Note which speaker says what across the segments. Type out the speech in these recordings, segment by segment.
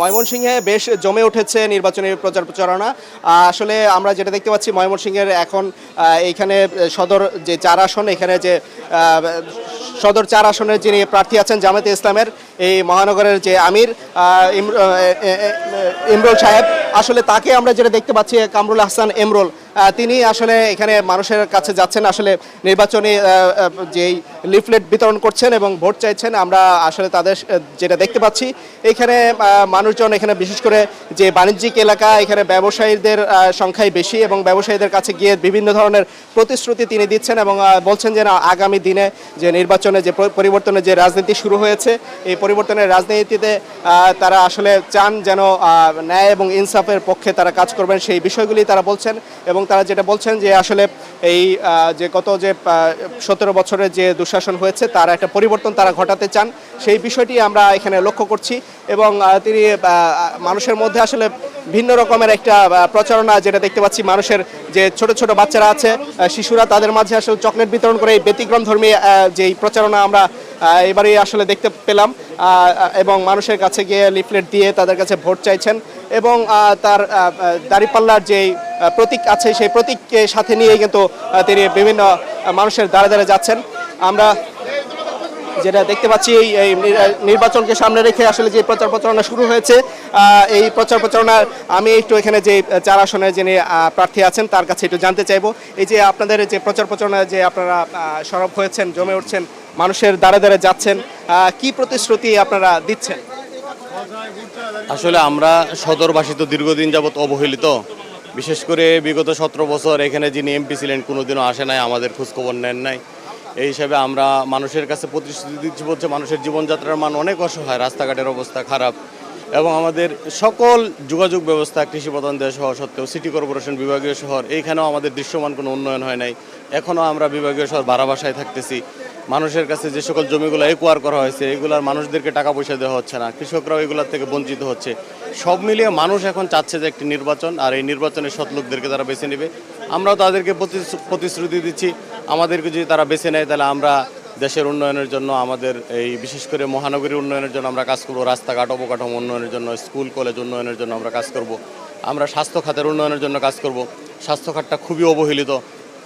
Speaker 1: ময়মনসিংহে বেশ জমে উঠেছে নির্বাচনী প্রচার প্রচারণা। আসলে আমরা যেটা দেখতে পাচ্ছি, ময়মনসিংহের এখন এইখানে সদর যে চার আসন, এখানে যে সদর চার আসনের যিনি প্রার্থী আছেন জামাতে ইসলামের, এই মহানগরের যে আমির ইমরুল সাহেব আসলে তাকে আমরা যেটা দেখতে পাচ্ছি, কামরুল হাসান এমরুল তিনি আসলে এখানে মানুষের কাছে যাচ্ছেন। আসলে নির্বাচনী যেই লিফলেট বিতরণ করছেন এবং ভোট চাইছেন, আমরা আসলে তাদের যেটা দেখতে পাচ্ছি, এখানে মানুষজন এখানে বিশেষ করে যে বাণিজ্যিক এলাকা, এখানে ব্যবসায়ীদের সংখ্যাই বেশি এবং ব্যবসায়ীদের কাছে গিয়ে বিভিন্ন ধরনের প্রতিশ্রুতি তিনি দিচ্ছেন এবং বলছেন যে, না, আগামী দিনে যে নির্বাচনে যে পরিবর্তনের যে রাজনীতি শুরু হয়েছে, এই পরিবর্তনের রাজনীতিতে তারা আসলে চান যেন ন্যায় এবং ইনসাফের পক্ষে তারা কাজ করবেন সেই বিষয়গুলি তারা বলছেন এবং তারা যেটা বলছেন যে আসলে এই যে গত যে সতেরো বছরের যে দুঃশাসন হয়েছে, তার একটা পরিবর্তন তারা ঘটাতে চান। সেই বিষয়টি আমরা এখানে লক্ষ্য করছি এবং তিনি মানুষের মধ্যে আসলে ভিন্ন রকমের একটা প্রচারণা যেটা দেখতে পাচ্ছি, মানুষের যে ছোট ছোট বাচ্চারা আছে শিশুরা তাদের মাঝে আসলে চকলেট বিতরণ করে এই ব্যতিক্রম ধর্মী যেই প্রচারণা আমরা এবারে আসলে দেখতে পেলাম। এবং মানুষের কাছে গিয়ে লিফলেট দিয়ে তাদের কাছে ভোট চাইছেন এবং তার দাঁড়িপাল্লার যেই প্রতীক আছে, সেই প্রতীককে সাথে নিয়েই কিন্তু তিনি বিভিন্ন মানুষের দ্বারে দ্বারে যাচ্ছেন। আমরা যেটা দেখতে পাচ্ছি, এই নির্বাচনকে সামনে রেখে আসলে যে প্রচার প্রচারণা শুরু হয়েছে এই প্রচার প্রচারণার, আমি একটু এখানে যে চার আসনের যিনি প্রার্থী আছেন, তার কাছে একটু জানতে চাইব। এই যে আপনাদের যে প্রচার প্রচারণা, যে আপনারা সরব হয়েছেন, জমে উঠছেন, মানুষের দ্বারে দ্বারে যাচ্ছেন কি প্রতিশ্রুতি আপনারা দিচ্ছেন?
Speaker 2: আসলে আমরা সদরবাসী তো দীর্ঘদিন যাবৎ অবহেলিত। বিশেষ করে বিগত সতেরো বছর এখানে যিনি এমপি ছিলেন, কোনোদিনও আসে নাই, আমাদের খোঁজখবর নেন নাই। এই হিসাবে আমরা মানুষের কাছে প্রতিশ্রুতি দিচ্ছি বলছে, মানুষের জীবনযাত্রার মান অনেক অসহায়, রাস্তাঘাটের অবস্থা খারাপ। এবং আমাদের সকল যোগাযোগ ব্যবস্থা, কৃষি প্রধান দেশ হওয়া সত্ত্বেও, সিটি কর্পোরেশন, বিভাগীয় শহর, এইখানেও আমাদের দৃশ্যমান কোনো উন্নয়ন হয় নাই। এখনও আমরা বিভাগীয় শহর বারা বাসায় থাকতেছি। মানুষের কাছে যে সকল জমিগুলো একোয়ার করা হয়েছে, এগুলার মানুষদেরকে টাকা পয়সা দেওয়া হচ্ছে না, কৃষকরাও এগুলোর থেকে বঞ্চিত হচ্ছে। সব মিলিয়ে মানুষ এখন চাচ্ছে যে একটি নির্বাচন, আর এই নির্বাচনে সৎ লোকদেরকে তারা বেছে নেবে। আমরাও তাদেরকে প্রতিশ্রু- প্রতিশ্রুতি দিচ্ছি। আমাদেরকে যদি তারা বেছে নেয়, তাহলে আমরা দেশের উন্নয়নের জন্য, আমাদের এই বিশেষ করে মহানগরীর উন্নয়নের জন্য আমরা কাজ করব, রাস্তাঘাট, অবকাঠামো উন্নয়নের জন্য, স্কুল, কলেজ উন্নয়নের জন্য আমরা কাজ করব, আমরা স্বাস্থ্য খাতের উন্নয়নের জন্য কাজ করব। স্বাস্থ্য খাতটা খুবই অবহেলিত।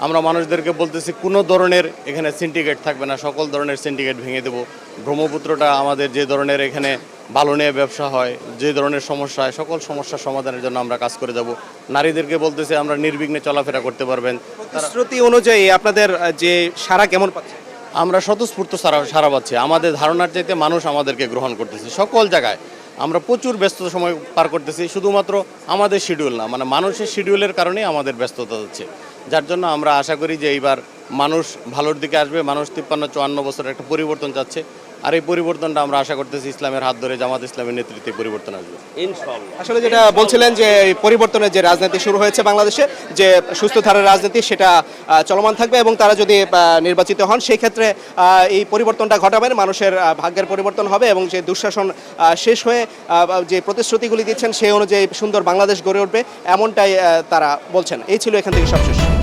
Speaker 2: আমরা মানুষদেরকে বলতেছি, কোনো ধরনের এখানে সিন্ডিকেট থাকবে না, সকল ধরনের সিন্ডিকেট ভেঙে দেব। ব্রহ্মপুত্রটা আমাদের যে ধরনের এখানে ভালো নিয়ে ব্যবসা হয় যে ধরনের সমস্যা হয় সকল সমস্যার সমাধানের জন্য আমরা কাজ করে যাব। নারীদেরকে বলতেছে আমরা নির্বিঘ্নে চলাফেরা করতে পারবেন।
Speaker 1: প্রতিশ্রুতি অনুযায়ী আপনাদের যে সারা কেমন পাচ্ছে?
Speaker 2: আমরা স্বতঃস্ফূর্ত সারা সারা পাচ্ছি। আমাদের ধারণার চাইতে মানুষ আমাদেরকে গ্রহণ করতেছে। সকল জায়গায় আমরা প্রচুর ব্যস্ত সময় পার করতেছি। শুধুমাত্র আমাদের শিডিউল না মানে মানুষের শিডিউলের কারণেই আমাদের ব্যস্ততা হচ্ছে। যার জন্য আমরা আশা করি যে এইবার মানুষ ভালোর দিকে আসবে। মানুষ তিপ্পান্ন চুয়ান্ন বছরের একটা পরিবর্তন চাচ্ছে। আর এই পরিবর্তনটা আমরা আশা করতেছি ইসলামের হাত ধরে জামাত ইসলামের নেতৃত্বে পরিবর্তন আসবে।
Speaker 1: আসলে যেটা বলছিলেন যে এই পরিবর্তনের যে রাজনীতি শুরু হয়েছে বাংলাদেশে যে সুস্থ ধারার রাজনীতি সেটা চলমান থাকবে এবং তারা যদি আহ, নির্বাচিত হন সেই ক্ষেত্রে আহ, এই পরিবর্তনটা ঘটাবেন মানুষের ভাগ্যের পরিবর্তন হবে এবং যে দুঃশাসন আহ, শেষ হয়ে যে প্রতিশ্রুতিগুলি দিচ্ছেন সেই অনুযায়ী সুন্দর বাংলাদেশ গড়ে উঠবে এমনটাই তারা বলছেন। এই ছিল এখান থেকে সবশেষ।